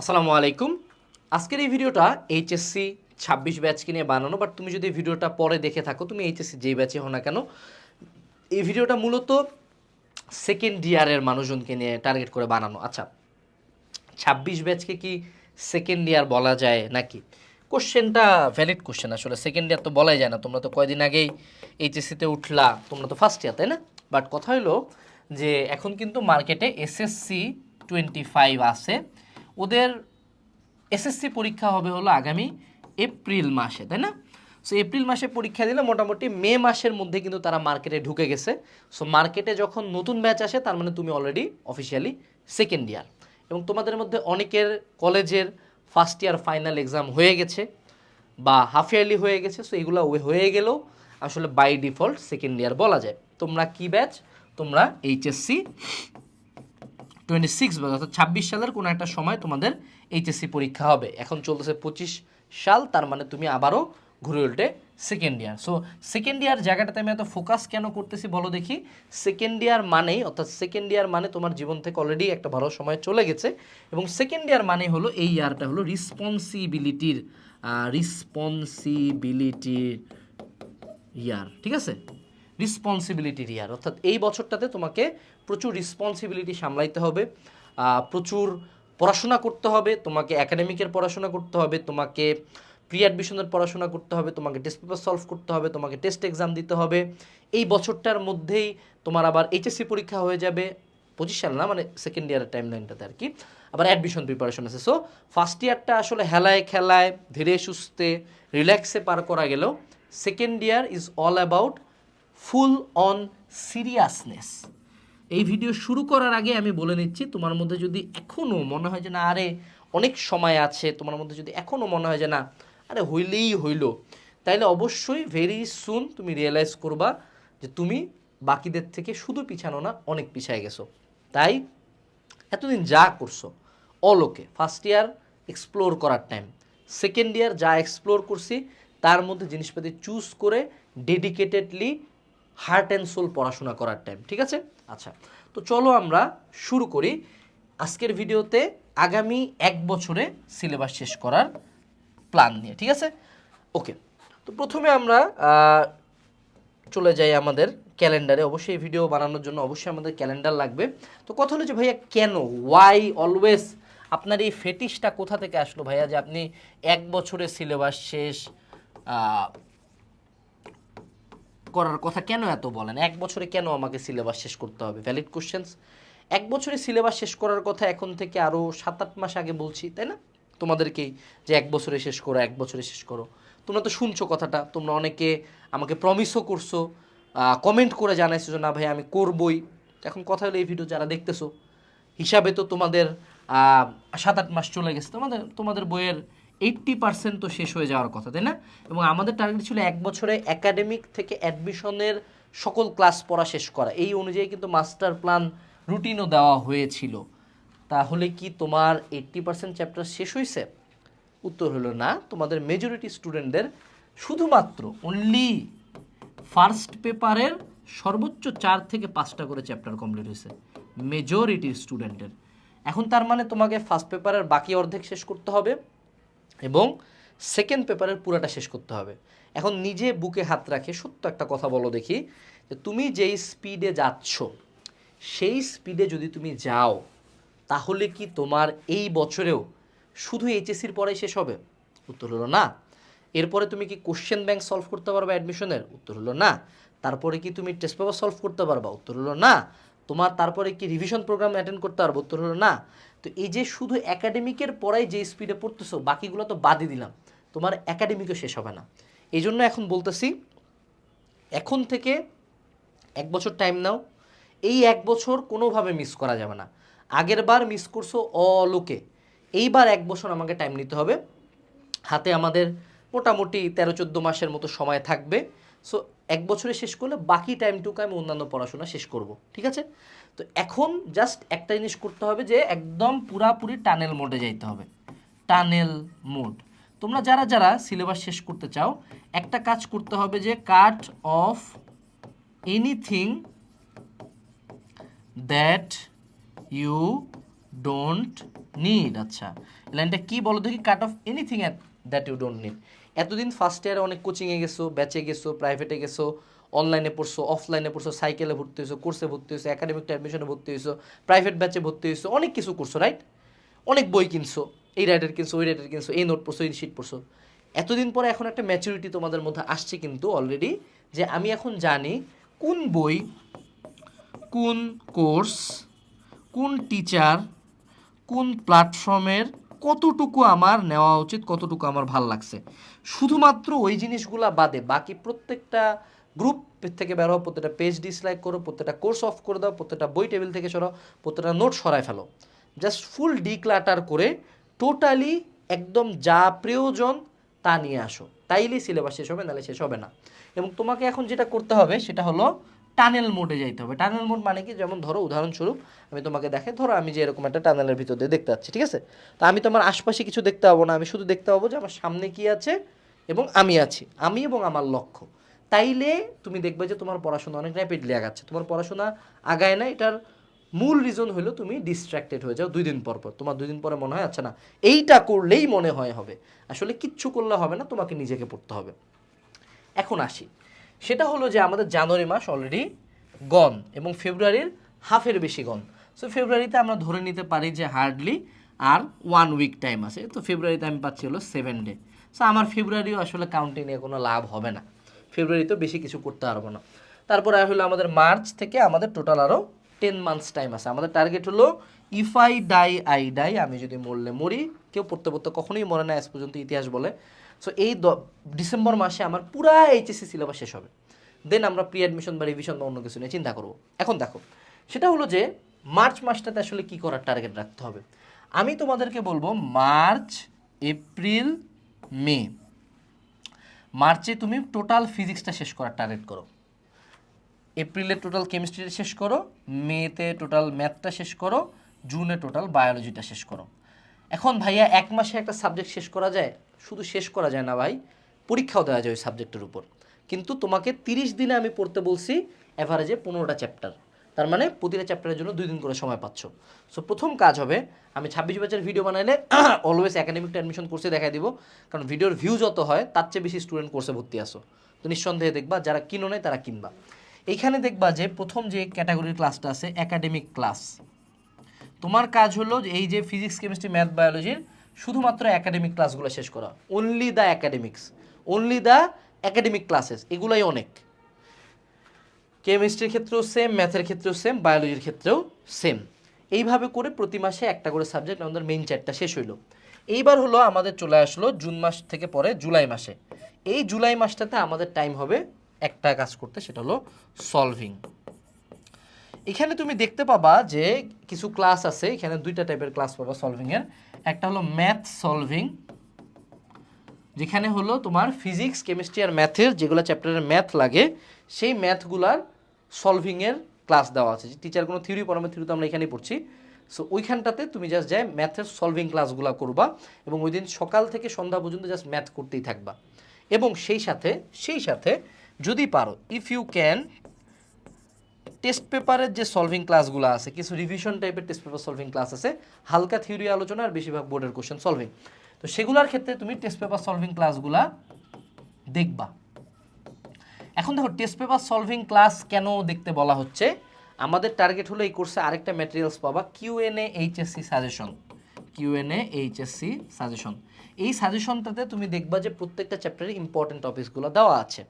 আসসালামু আলাইকুম। আজকের এই ভিডিওটা এইচএসসি ছাব্বিশ ব্যাচকে নিয়ে বানানো বাট তুমি যদি ভিডিওটা পরে দেখে থাকো, তুমি এইচএসসি যেই ব্যাচে হো না কেন, এই ভিডিওটা মূলত সেকেন্ড ইয়ারের মানুষজনকে নিয়ে টার্গেট করে বানানো। আচ্ছা ছাব্বিশ ব্যাচকে কি সেকেন্ড ইয়ার বলা যায় নাকি? কোশ্চেনটা ভ্যালিড কোশ্চেন আসলে সেকেন্ড ইয়ার তো বলাই যায় না, তোমরা তো কয়দিন আগেই এইচএসসিতে উঠলা, তোমরা তো ফার্স্ট ইয়ার তাই না? বাট কথা হলো যে এখন কিন্তু মার্কেটে এসএসসি টোয়েন্টি ফাইভ আছে ওদের এসএসসি পরীক্ষা হবে হলো আগামী এপ্রিল মাসে, তাই না? সো এপ্রিল মাসে পরীক্ষা দিলে মোটামুটি মে মাসের মধ্যে কিন্তু তারা মার্কেটে ঢুকে গেছে। সো মার্কেটে যখন নতুন ব্যাচ আসে, তার মানে তুমি অলরেডি অফিসিয়ালি সেকেন্ড ইয়ার এবং তোমাদের মধ্যে অনেকের কলেজের ফার্স্ট ইয়ার ফাইনাল এক্সাম হয়ে গেছে বা হাফ ইয়ারলি হয়ে গেছে সো এগুলো হয়ে গেলেও আসলে বাই ডিফল্ট সেকেন্ড ইয়ার বলা যায়। তোমরা কি ব্যাচ তোমরা এইচএসসি টোয়েন্টি সিক্স অর্থাৎ ছাব্বিশ সালের কোনো একটা সময় তোমাদের এইচএসসি পরীক্ষা হবে। এখন চলতেছে পঁচিশ সাল, তার মানে তুমি আবারও ঘুরে উল্টে second year so second year জায়গাটাতে আমি এত ফোকাস কেন করতেছি বলো দেখি। সেকেন্ড ইয়ার মানেই, অর্থাৎ সেকেন্ড ইয়ার মানে তোমার জীবন থেকে অলরেডি একটা ভালো সময় চলে গেছে। এবং সেকেন্ড ইয়ার মানে হলো এই ইয়ারটা হলো রিসপন্সিবিলিটির রিসপন্সিবিলিটির ইয়ার ঠিক আছে? রিসপন্সিবিলিটির ইয়ার অর্থাৎ এই বছরটাতে তোমাকে প্রচুর রেসপন্সিবিলিটি সামলাইতে হবে প্রচুর পড়াশোনা করতে হবে, তোমাকে অ্যাকাডেমিকের পড়াশোনা করতে হবে, তোমাকে প্রি অ্যাডমিশনের পড়াশোনা করতে হবে, তোমাকে টেস্ট পেপার সলভ করতে হবে, তোমাকে টেস্ট এক্সাম দিতে হবে। এই বছরটার মধ্যেই তোমার আবার এইচএসসি পরীক্ষা হয়ে যাবে, পঁচিশ সাল না? মানে সেকেন্ড ইয়ারের টাইম লাইনটাতে আর কি। আবার অ্যাডমিশন প্রিপারেশন আছে। সো ফার্স্ট ইয়ারটা আসলে হেলায় খেলায়, ধীরে সুস্থে রিল্যাক্সে পার করা গেলেও second year is all about full on seriousness এই ভিডিও শুরু করার আগে আমি বলে নিচ্ছি, তোমার মধ্যে যদি এখনও মনে হয় যে না, আরে অনেক সময় আছে, তোমার মধ্যে যদি এখনও মনে হয় যে না, আরে হইলেই হইল, তাইলে অবশ্যই ভেরি সুন তুমি রিয়েলাইজ করবা যে তুমি বাকিদের থেকে শুধু পিছানো না, অনেক পিছায় গেছো। তাই এতদিন যা করছ অলোকে ফার্স্ট ইয়ার এক্সপ্লোর করার টাইম সেকেন্ড ইয়ার যা এক্সপ্লোর করছি, তার মধ্যে জিনিসপাতি চুজ করে ডেডিকেটেডলি হার্ট অ্যান্ড সোল পড়াশোনা করার টাইম ঠিক আছে? আচ্ছা তো চলো আমরা শুরু করি। আজকের ভিডিওতে আগামী এক বছরে সিলেবাস শেষ করার প্ল্যান নিয়ে, ঠিক আছে? ওকে তো প্রথমে আমরা চলে যাই আমাদের ক্যালেন্ডারে। অবশ্যই ভিডিও বানানোর জন্য অবশ্যই আমাদের ক্যালেন্ডার লাগবে। তো কথা হলো যে, ভাইয়া, কেন? ওয়াই অলওয়েজ আপনার এই ফেটিসটা কোথা থেকে আসলো ভাইয়া যে আপনি এক বছরে সিলেবাস শেষ করার কথা কেন এত বলেন? এক বছরে কেন আমাকে সিলেবাস শেষ করতে হবে? ভ্যালিড কোশ্চেন্স এক বছরে সিলেবাস শেষ করার কথা এখন থেকে আরও সাত আট মাস আগে বলছি, তাই না? তোমাদেরকেই যে এক বছরে শেষ করো, এক বছরে শেষ করো। তোমরা তো শুনছো কথাটা, তোমরা অনেকে আমাকে প্রমিসও করছ কমেন্ট করে জানাইছো যে, না ভাই, আমি করবই। এখন কথা হলো এই ভিডিও যারা দেখতেছো, হিসাবে তো তোমাদের সাত আট মাস চলে গেছে। তোমাদের তোমাদের বইয়ের এইট্টি পার্সেন্ট তো শেষ হয়ে যাওয়ার কথা, তাই না? এবং আমাদের টার্গেট ছিল এক বছরে একাডেমিক থেকে অ্যাডমিশনের সকল ক্লাস পড়া শেষ করা। এই অনুযায়ী কিন্তু মাস্টার প্ল্যান রুটিনও দেওয়া হয়েছিল। তাহলে কি তোমার এইট্টি পার্সেন্ট চ্যাপ্টার শেষ হয়েছে উত্তর হলো না। তোমাদের মেজরিটি স্টুডেন্টদের শুধুমাত্র অনলি ফার্স্ট পেপারের সর্বোচ্চ চার থেকে পাঁচটা করে চ্যাপ্টার কমপ্লিট হয়েছে মেজরিটি স্টুডেন্টের এখন তার মানে তোমাকে ফার্স্ট পেপারের বাকি অর্ধেক শেষ করতে হবে। এবং সেকেন্ড পেপারের পুরাটা শেষ করতে হবে। এখন নিজে বুকে হাত রাখে, সত্য একটা কথা বলো দেখি, যে তুমি যেই স্পিডে যাচ্ছ, সেই স্পিডে যদি তুমি যাও, তাহলে কি তোমার এই বছরেও শুধু এইচএসসির পরে শেষ হবে? উত্তর হলো না। এরপরে তুমি কি কোশ্চেন ব্যাংক সলভ করতে পারবা অ্যাডমিশনের উত্তর হলো না। তারপরে কি তুমি টেস্ট পেপার সলভ করতে পারবা? উত্তর হলো না। তোমার তারপরে কি রিভিশন প্রোগ্রাম অ্যাটেন্ড করতে পারব? উত্তর হলো না। তো এই যে শুধু একাডেমিকের পড়াই যে স্পিডে পড়তেছো, বাকিগুলো তো বাদই দিলাম। তোমার একাডেমিকও শেষ হবে না। এই জন্য এখন বলতেছি, এখন থেকে এক বছর টাইম নাও। এই এক বছর কোনোভাবে মিস করা যাবে না। আগের বার মিস করছ অলোকে। এইবার এক বছর আমাকে টাইম নিতে হবে। হাতে আমাদের মোটামুটি তেরো চোদ্দ মাসের মতো সময় থাকবে। সো এক বছরে শেষ করলে বাকি টাইমটুকু আমি অন্যান্য পড়াশোনা শেষ করব, ঠিক আছে? তো এখন জাস্ট একটা জিনিস করতে হবে যে, একদম পুরাপুরি টানেল মোডে যাইতে হবে। টানেল মোড তোমরা যারা যারা সিলেবাস শেষ করতে চাও, একটা কাজ করতে হবে যে cut off anything that you don't need আচ্ছা লাইনটা কি বলো দেখি cut off anything that you don't need এতদিন ফার্স্ট ইয়ারে অনেক কোচিংয়ে গেছো ব্যাচে গেছো প্রাইভেটে গেছো অনলাইনে পড়ছো অফলাইনে পড়ছো সাইকেলে ভর্তি হয়েছো কোর্সে ভর্তি হয়েছো একাডেমিক অ্যাডমিশনে ভর্তি হয়েছো প্রাইভেট ব্যাচে ভর্তি হয়েছো, অনেক কিছু করছ রাইট অনেক বই কিনছো, এই রাইটার কিনছো, ওই রাইটার কিনছো, এই নোট পড়ছো, এই শিট পড়ছো। এতদিন পরে এখন একটা ম্যাচুরিটি তোমাদের মধ্যে আসছে কিন্তু অলরেডি যে আমি এখন জানি কোন বই, কোন কোর্স কোন টিচার কোন প্ল্যাটফর্মের কতটুকু আমার নেওয়া উচিত, কতটুকু আমার ভালো লাগছে। শুধুমাত্র ওই জিনিসগুলা বাদে বাকি প্রত্যেকটা গ্রুপ থেকে বের হও, প্রত্যেকটা পেজ ডিসলাইক করো, প্রত্যেকটা কোর্স অফ করে দাও, প্রত্যেকটা বই টেবিল থেকে সরাও, প্রত্যেকটা নোট সরায় ফেলো। জাস্ট ফুল ডিক্লাটার করে টোটালি একদম যা প্রয়োজন তা নিয়ে আসো। তাইলেই সিলেবাস শেষ হবে, নাহলে শেষ হবে না। এবং তোমাকে এখন যেটা করতে হবে, সেটা হলো টানেল মোডে যাইতে হবে। টানেল মোড মানে কি? যেমন ধরো, উদাহরণস্বরূপ আমি তোমাকে দেখে, ধরো আমি যে এরকম একটা টানেলের ভিতর দিয়ে দেখতে পাচ্ছি ঠিক আছে? তো আমি তোমার আশপাশে কিছু দেখতে পাবো না, আমি শুধু দেখতে পাবো যে আমার সামনে কি আছে এবং আমি আছি, আমি এবং আমার লক্ষ্য। তাইলে তুমি দেখবে যে তোমার পড়াশোনা অনেক র্যাপিডলি আগাচ্ছে। তোমার পড়াশোনা আগায় না, এটার মূল রিজন হলো তুমি ডিস্ট্র্যাক্টেড হয়ে যাও দুই দিন পর পর। তোমার দুই দিন পরে মনে হয় আচ্ছা না, এইটা করলেই মনে হয় হবে। আসলে কিচ্ছু করলে হবে না, তোমাকে নিজেকে পড়তে হবে। এখন আসি। সেটা হলো যে আমাদের জানুয়ারি মাস অলরেডি গন এবং ফেব্রুয়ারির হাফের বেশি গন সো ফেব্রুয়ারিতে আমরা ধরে নিতে পারি যে হার্ডলি আর ওয়ান উইক টাইম আছে। তো ফেব্রুয়ারিতে আমি পাচ্ছি হলো সেভেন ডে সো আমার ফেব্রুয়ারিও আসলে কাউন্টিং নিয়ে কোনো লাভ হবে না। ফেব্রুয়ারিতেও বেশি কিছু করতে পারব না। তারপরে হলো আমাদের মার্চ থেকে আমাদের টোটাল আরও টেন মান্থস টাইম আছে। আমাদের টার্গেট হলো if I die I die আমি যদি মরলে মরি। কেউ পড়তে পড়তে কখনোই মরে না আজ পর্যন্ত ইতিহাস বলে। সো এই ডিসেম্বর মাসে আমার পুরা এইচএসসি সিলেবাস শেষ হবে। দেন আমরা প্রি অ্যাডমিশন বা রিভিশন বা অন্য কিছু নিয়ে চিন্তা করব। এখন দেখো, সেটা হলো যে মার্চ মাসটাতে আসলে কি করার টার্গেট রাখতে হবে? আমি তোমাদেরকে বলব মার্চ এপ্রিল মে মার্চে তুমি টোটাল ফিজিক্সটা শেষ করার টার্গেট করো। এপ্রিলে টোটাল কেমিস্ট্রিটা শেষ করো মেতে টোটাল ম্যাথটা শেষ করো জুনে টোটাল বায়োলজিটা শেষ করো। এখন ভাইয়া এক মাসে একটা সাবজেক্ট শেষ করা যায়? শুধু শেষ করা যায় না ভাই, পরীক্ষাও দেওয়া যায় ওই সাবজেক্টের উপর। কিন্তু তোমাকে তিরিশ দিনে আমি পড়তে বলছি অ্যাভারেজে পনেরোটা চ্যাপ্টার তার মানে প্রতিটা চ্যাপ্টারের জন্য দুই দিন করে সময় পাচ্ছ। সো প্রথম কাজ হবে, আমি ছাব্বিশ বছর ভিডিও বানাইলে অলওয়েজ একাডেমিক অ্যাডমিশন কোর্সে দেখাই দিব। কারণ ভিডিওর ভিউ যত হয়, তার চেয়ে বেশি স্টুডেন্ট কোর্সে ভর্তি আসো তো নিঃসন্দেহে দেখবা, যারা কিনো নেয় তারা কিনবা। এইখানে দেখবা যে প্রথম যে ক্যাটাগরির ক্লাসটা আছে একাডেমিক ক্লাস তোমার কাজ হলো এই যে ফিজিক্স কেমিস্ট্রি ম্যাথ বায়োলজির শুধুমাত্র একাডেমিক ক্লাসগুলো শেষ করা। Only the academics only the academic classes এগুলাই অনেক। কেমিস্ট্রির ক্ষেত্রেও সেম ম্যাথের ক্ষেত্রেও সেম বায়োলজির ক্ষেত্রেও সেম এইভাবে করে প্রতি মাসে একটা করে সাবজেক্ট আমাদের মেইন চ্যাটটা শেষ হইল। এইবার হলো আমাদের চলে আসলো জুন মাস থেকে পরে জুলাই মাসে। এই জুলাই মাসটাতে আমাদের টাইম হবে একটা কাজ করতে, সেটা হলো সলভিং এখানে তুমি দেখতে পাবা যে কিছু ক্লাস আছে, এখানে দুইটা টাইপের ক্লাস পাবা সলভিং এর। একটা হলো ম্যাথ সলভিং যেখানে হলো তোমার ফিজিক্স কেমিস্ট্রি আর ম্যাথের যেগুলো চ্যাপ্টারের ম্যাথ লাগে, সেই ম্যাথগুলার সলভিংয়ের ক্লাস দেওয়া আছে। টিচার কোনো থিওরি পড়াবে থিওরি তো আমরা এখানেই পড়ছি। সো ওইখানটাতে তুমি জাস্ট যাই ম্যাথের সলভিং ক্লাসগুলো করবা এবং ওই দিন সকাল থেকে সন্ধ্যা পর্যন্ত জাস্ট ম্যাথ করতেই থাকবা। এবং সেই সাথে সেই সাথে যদি পারো ইফ ইউ ক্যান টেস্ট পেপারের যে সলভিং ক্লাসগুলো আছে, কিছু রিভিশন টাইপের টেস্ট পেপার সলভিং ক্লাস আছে, হালকা থিওরি আলোচনা আর বেশিরভাগ বোর্ডের কোশ্চেন সলভিং তো সেগুলোর ক্ষেত্রে তুমি টেস্ট পেপার সলভিং ক্লাসগুলা দেখবা। এখন দেখো টেস্ট পেপার সলভিং ক্লাস কেন দেখতে বলা হচ্ছে? আমাদের টার্গেট হলো এই কোর্সে আরেকটা ম্যাটেরিয়ালস পাবা Q N A HSC suggestion Q N A HSC suggestion এই সাজেশনটাতে তুমি দেখবা যে প্রত্যেকটা চ্যাপ্টারে ইম্পর্টেন্ট টপিকসগুলো দেওয়া আছে।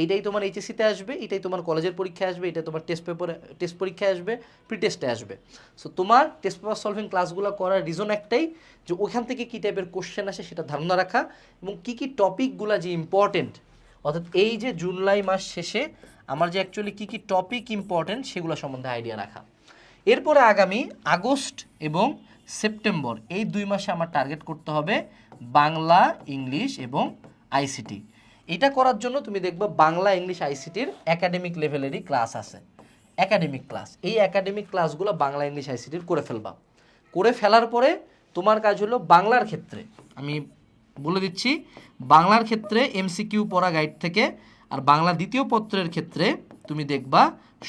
এইটাই তোমার এইচএসসিতে আসবে, এটাই তোমার কলেজের পরীক্ষায় আসবে, এটা তোমার টেস্ট পেপারে টেস্ট পরীক্ষায় আসবে প্রি টেস্টে আসবে। সো তোমার টেস্ট পেপার সলভিং ক্লাসগুলো করার রিজন একটাই যে ওখান থেকে কী টাইপের কোশ্চেন আসে সেটা ধারণা রাখা এবং কী কী টপিকগুলো যে ইম্পর্টেন্ট অর্থাৎ এই যে জুলাই মাস শেষে আমার যে অ্যাকচুয়ালি কী কী টপিক ইম্পর্টেন্ট সেগুলো সম্বন্ধে আইডিয়া রাখা। এরপরে আগামী আগস্ট এবং সেপ্টেম্বর, এই দুই মাসে আমার টার্গেট করতে হবে বাংলা, ইংলিশ এবং আইসিটি এটা করার জন্য তুমি দেখবে বাংলা, ইংলিশ আইসিটির একাডেমিক লেভেলেরই ক্লাস আছে। একাডেমিক ক্লাস এই একাডেমিক ক্লাসগুলো বাংলা, ইংলিশ আইসিটির করে ফেলবা। করে ফেলার পরে তোমার কাজ হলো বাংলার ক্ষেত্রে। আমি বলে দিচ্ছি, বাংলার ক্ষেত্রে এমসিকিউ পড়া গাইড থেকে আর বাংলা দ্বিতীয় পত্রের ক্ষেত্রে তুমি দেখবা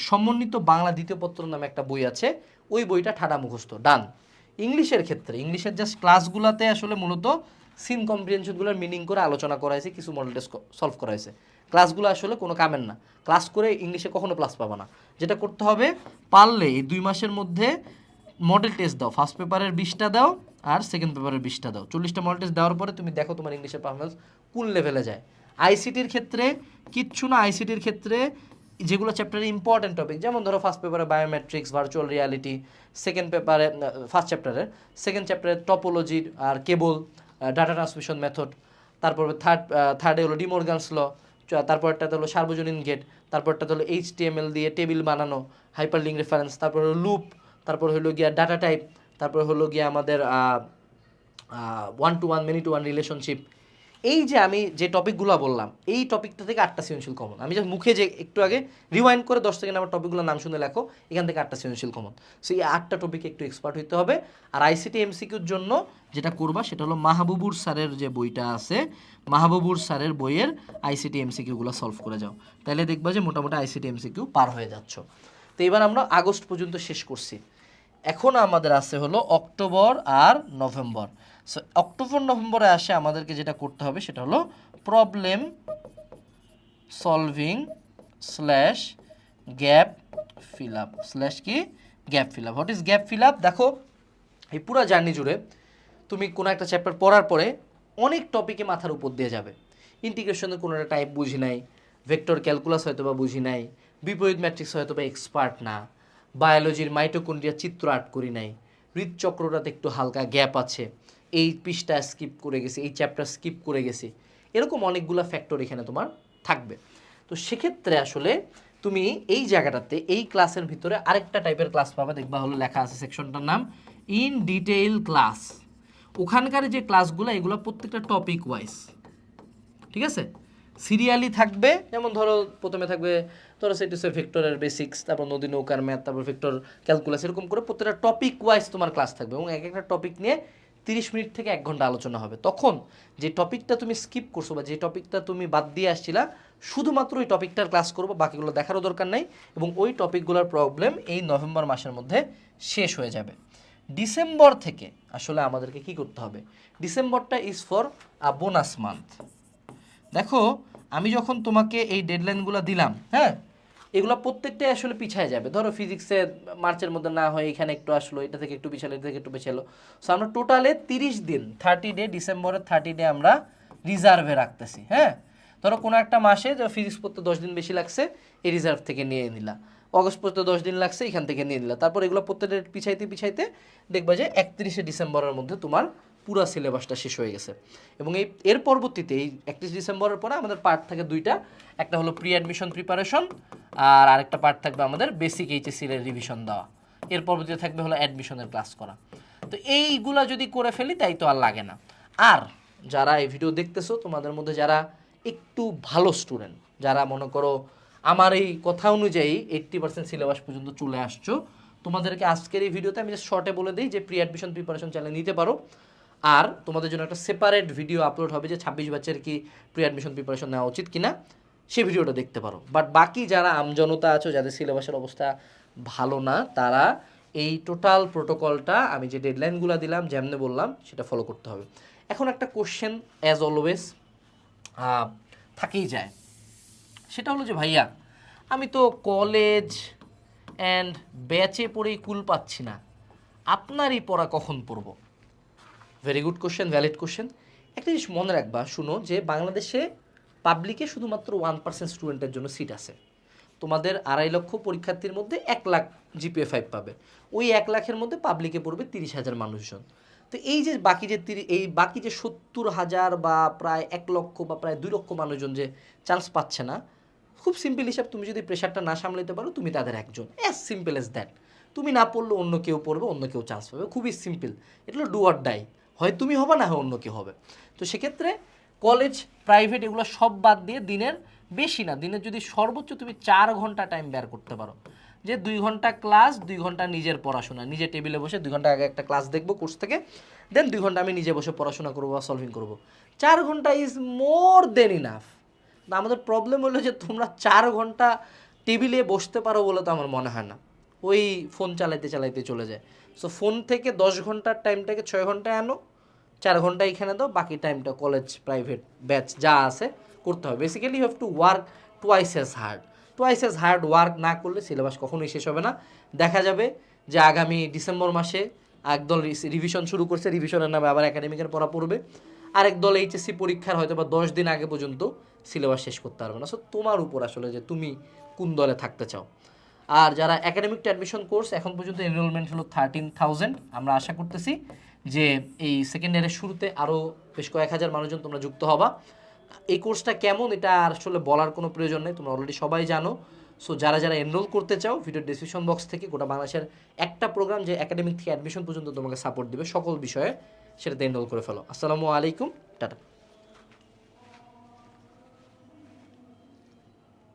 সমন্বিত বাংলা দ্বিতীয় পত্র নামে একটা বই আছে, ওই বইটা ঠাডা মুখস্থ ডান ইংলিশের ক্ষেত্রে, ইংলিশের জাস্ট ক্লাসগুলোতে আসলে মূলত সিন কম্প্রিহেনশনগুলোর মিনিং করে আলোচনা করা হয়েছে কিছু মডেল টেস্ট সলভ করা হয়েছে ক্লাসগুলো আসলে কোনো কামের না। ক্লাস করে ইংলিশে কখনো প্লাস পাবা না। যেটা করতে হবে, পারলে এই দুই মাসের মধ্যে মডেল টেস্ট দাও। ফার্স্ট পেপারের বিশটা দাও আর সেকেন্ড পেপারের বিশটা দাও। চল্লিশটা মডেল টেস্ট দেওয়ার পরে তুমি দেখো তোমার ইংলিশের পারফরমেন্স কোন লেভেলে যায়। আইসিটির ক্ষেত্রে, কিচ্ছু না। আইসিটির ক্ষেত্রে যেগুলো চ্যাপ্টারে ইম্পর্টেন্ট টপিক যেমন ধরো ফার্স্ট পেপারে বায়োমেট্রিক্স ভার্চুয়াল রিয়ালিটি সেকেন্ড পেপারে ফার্স্ট চ্যাপ্টারে সেকেন্ড চ্যাপ্টারে টপোলজি আর কেবল ডাটা ট্রান্সমিশন মেথড তারপর থার্ড থার্ডে হলো ডিমোরগানস ল তারপরটাতে হলো সার্বজনীন গেট তারপরটাতে হলো এইচ দিয়ে টেবিল বানানো হাইপার লিঙ্ক রেফারেন্স তারপর হলো লুপ তারপর হলো গিয়া ডাটা টাইপ তারপর হলো গিয়া আমাদের one to one many to one relationship এই যে আমি যে টপিকগুলো বললাম, এই টপিকটা থেকে আটটা সৃজনশীল কমন আমি যে মুখে যে একটু আগে রিওয়াইন্ড করে দশ সেকেন্ড আমার টপিকগুলোর নাম শুনে লেখো, এখান থেকে আটটা সৃজনশীল কমন সো এই আটটা টপিকে একটু এক্সপার্ট হইতে হবে। আর আইসিটি এমসিকিউর জন্য যেটা করবা, সেটা হলো মাহবুবুর স্যারের যে বইটা আছে, মাহবুবুর স্যারের বইয়ের আইসিটি এমসিকিউগুলো সলভ করে যাও। তাহলে দেখবা যে মোটামুটি আইসিটি এমসিকিউ পার হয়ে যাচ্ছ। তো এবার আমরা আগস্ট পর্যন্ত শেষ করছি। এখন আমাদের আছে হলো অক্টোবর আর নভেম্বর। সো অক্টোবর, নভেম্বরে আসে আমাদেরকে যেটা করতে হবে সেটা হলো problem solving slash gap fill up slash কি? Gap fill up what is gap fill up দেখো, এই পুরো জার্নি জুড়ে তুমি কোনো একটা চ্যাপ্টার পড়ার পরে অনেক টপিকে মাথার উপর দিয়ে যাবে। ইন্টিগ্রেশনের কোনো একটা টাইপ বুঝি নাই ভেক্টর ক্যালকুলাস হয়তো বা বুঝি নাই, বিপরীত ম্যাট্রিক্স হয়তো বা এক্সপার্ট না। বায়োলজির মাইটোকন্ড্রিয়া চিত্র আর্ট করি নাই। হৃদচক্রটাতে একটু হালকা গ্যাপ আছে। এই পৃষ্ঠা স্কিপ করে গেছি, এই চ্যাপ্টার স্কিপ করে গেছি। এরকম অনেকগুলো ফ্যাক্টর এখানে তোমার থাকবে। তো সেক্ষেত্রে আসলে তুমি এই জায়গাটাতে, এই ক্লাসের ভিতরে আরেকটা টাইপের ক্লাস পাবে। দেখবা হলো লেখা আছে সেকশনটার নাম ইন ডিটেইল ক্লাস ওখানকার যে ক্লাসগুলো এগুলো প্রত্যেকটা টপিক ওয়াইজ ঠিক আছে? সিরিয়ালি থাকবে। যেমন ধরো প্রথমে থাকবে, ধরো সেটি হচ্ছে ভেক্টরের বেসিক্স তারপর নদী নৌকার ম্যাথ তারপর ভেক্টর ক্যালকুলাস এরকম করে প্রত্যেকটা টপিক ওয়াইজ তোমার ক্লাস থাকবে এবং এক একটা টপিক নিয়ে তিরিশ মিনিট থেকে এক ঘণ্টা আলোচনা হবে। তখন যে টপিকটা তুমি স্কিপ করছ বা যে টপিকটা তুমি বাদ দিয়ে আসছিলা, শুধুমাত্র ওই টপিকটার ক্লাস করব, বাকিগুলো দেখারও দরকার নাই এবং ওই টপিকগুলোর প্রবলেম এই নভেম্বর মাসের মধ্যে শেষ হয়ে যাবে। ডিসেম্বর থেকে আসলে আমাদেরকে কি করতে হবে? ডিসেম্বরটা is for a bonus month দেখো, আমি যখন তোমাকে এই ডেডলাইনগুলো দিলাম হ্যাঁ এগুলো প্রত্যেকটাই আসলে পিছায় যাবে। ধরো ফিজিক্সে মার্চের মধ্যে না হয়, এখানে একটু আসলো, এটা থেকে একটু পিছালো, এটা থেকে একটু পিছালো। সো আমরা টোটালে তিরিশ দিন থার্টি ডে ডিসেম্বরের থার্টি ডে আমরা রিজার্ভে রাখতেছি হ্যাঁ? ধরো কোনো একটা মাসে ফিজিক্স পড়তে দশ দিন বেশি লাগছে, এই রিজার্ভ থেকে নিয়ে নিলা। অগস্ট পড়তে দশ দিন লাগছে, এখান থেকে নিয়ে নিলা। তারপর এগুলো প্রত্যেকটা পিছাইতে পিছাইতে দেখবা যে একত্রিশে ডিসেম্বরের মধ্যে তোমার পুরো সিলেবাসটা শেষ হয়ে গেছে। এবং এই, এর পরবর্তীতে এই একত্রিশ ডিসেম্বরের পরে আমাদের পার্ট থাকে দুইটা। একটা হলো প্রি অ্যাডমিশন প্রিপারেশন আর আরেকটা পার্ট থাকবে আমাদের বেসিক এইচএসসি এর রিভিশন দেওয়া। এর পরবর্তীতে থাকবে হলো অ্যাডমিশনের ক্লাস করা। তো এইগুলা যদি করে ফেলি, তাই তো আর লাগে না। আর যারা এই ভিডিও দেখতেছো, তোমাদের মধ্যে যারা একটু ভালো স্টুডেন্ট যারা মনে করো আমার এই কথা অনুযায়ী এইট্টি পার্সেন্ট সিলেবাস পর্যন্ত চলে আসছো, তোমাদেরকে আজকের এই ভিডিওতে আমি শর্টে বলে দিই যে প্রি অ্যাডমিশন প্রিপারেশন চ্যানেল নিতে পারো। আর তোমাদের জন্য একটা সেপারেট ভিডিও আপলোড হবে যে ছাব্বিশ ব্যাচের কি প্রি অ্যাডমিশন প্রিপারেশন নেওয়া উচিত কিনা, সেই ভিডিওটা দেখতে পারো। বাট বাকি যারা আমজনতা আছো, যাদের সিলেবাসের অবস্থা ভালো না, তারা এই টোটাল প্রোটোকলটা আমি যে ডেডলাইনগুলো দিলাম, যেমনে বললাম, সেটা ফলো করতে হবে। এখন একটা কোশ্চেন অ্যাজ অলওয়েজ থাকেই যায়। সেটা হলো যে, ভাইয়া, আমি তো কলেজ অ্যান্ড ব্যাচে পড়েই কুল পাচ্ছি না। আপনারই পড়া কখন পড়ব? Very good question valid question একটা জিনিস মনে রাখবা, শুনো, যে বাংলাদেশে পাবলিকে শুধুমাত্র ওয়ান পার্সেন্ট স্টুডেন্টের জন্য সিট আছে। তোমাদের আড়াই লক্ষ পরীক্ষার্থীর মধ্যে এক লাখ জিপিএ ফাইভ পাবে। ওই এক লাখের মধ্যে পাবলিকে পড়বে তিরিশ হাজার মানুষজন। তো এই যে বাকি যে তিরি, এই বাকি যে সত্তর হাজার বা প্রায় এক লক্ষ বা প্রায় দুই লক্ষ মানুষজন যে চান্স পাচ্ছে না, খুব সিম্পল হিসাব, তুমি যদি প্রেশারটা না সামলাতে পারো, তুমি তাদের একজন। অ্যাজ সিম্পল এস দ্যাট তুমি না পড়লে অন্য কেউ পড়বে, অন্য কেউ চান্স পাবে। খুবই সিম্পল এটা হলো ডু ডাই হয় তুমি হবে, না হয় অন্য কেউ হবে। তো সেক্ষেত্রে কলেজ প্রাইভেট এগুলো সব বাদ দিয়ে দিনের বেশি না। দিনের যদি সর্বোচ্চ তুমি চার ঘণ্টা টাইম বের করতে পারো। যে দুই ঘণ্টা ক্লাস দুই ঘণ্টা নিজের পড়াশোনা। নিজের টেবিলে বসে দুই ঘণ্টা আগে একটা ক্লাস দেখব কোর্স থেকে। দেন দুই ঘণ্টা আমি নিজে বসে পড়াশোনা করব বা সলভিং করব। চার ঘণ্টা ইজ মোর দেন ইনাফ আমাদের প্রবলেম হলো যে তোমরা চার ঘণ্টা টেবিলে বসতে পারো বলে তো আমার মনে হয় না। ওই ফোন চালাইতে চালাইতে চলে যায়। সো ফোন থেকে দশ ঘণ্টার টাইমটাকে ছয় ঘন্টায় আনো, চার ঘণ্টা এখানে দাও, বাকি টাইমটা কলেজ প্রাইভেট ব্যাচ যা আছে করতে হবে। Basically you have to work twice as hard twice as hard work না করলে সিলেবাস কখনোই শেষ হবে না। দেখা যাবে যে আগামী ডিসেম্বর মাসে একদল রিভিশন শুরু করছে রিভিশনের নামে আবার একাডেমিকের পড়া পড়বে। আরেক দল এইচএসসি পরীক্ষার হয়তো বা দশ দিন আগে পর্যন্ত সিলেবাস শেষ করতে পারবে না। সো তোমার উপর আসলে যে তুমি কোন দলে থাকতে চাও। আর যারা একাডেমিক অ্যাডমিশন কোর্স এখন পর্যন্ত এনরোলমেন্ট হলো থার্টিন থাউজেন্ড আমরা আশা করতেছি যে এই সেকেন্ড ইয়ারের শুরুতে আরও বেশ কয়েক হাজার মানুষজন তোমরা যুক্ত হবা। এই কোর্সটা কেমন, এটা আসলে বলার কোনো প্রয়োজন নেই, তোমরা অলরেডি সবাই জানো। সো যারা যারা এনরোল করতে চাও ভিডিও ডিসক্রিপশন বক্স থেকে গোটা বাংলাদেশের একটা প্রোগ্রাম যে একাডেমিক থেকে অ্যাডমিশন পর্যন্ত তোমাকে সাপোর্ট দিবে সকল বিষয়ে, সেটাতে এনরোল করে ফেলো। আসসালামু আলাইকুম, টাটা।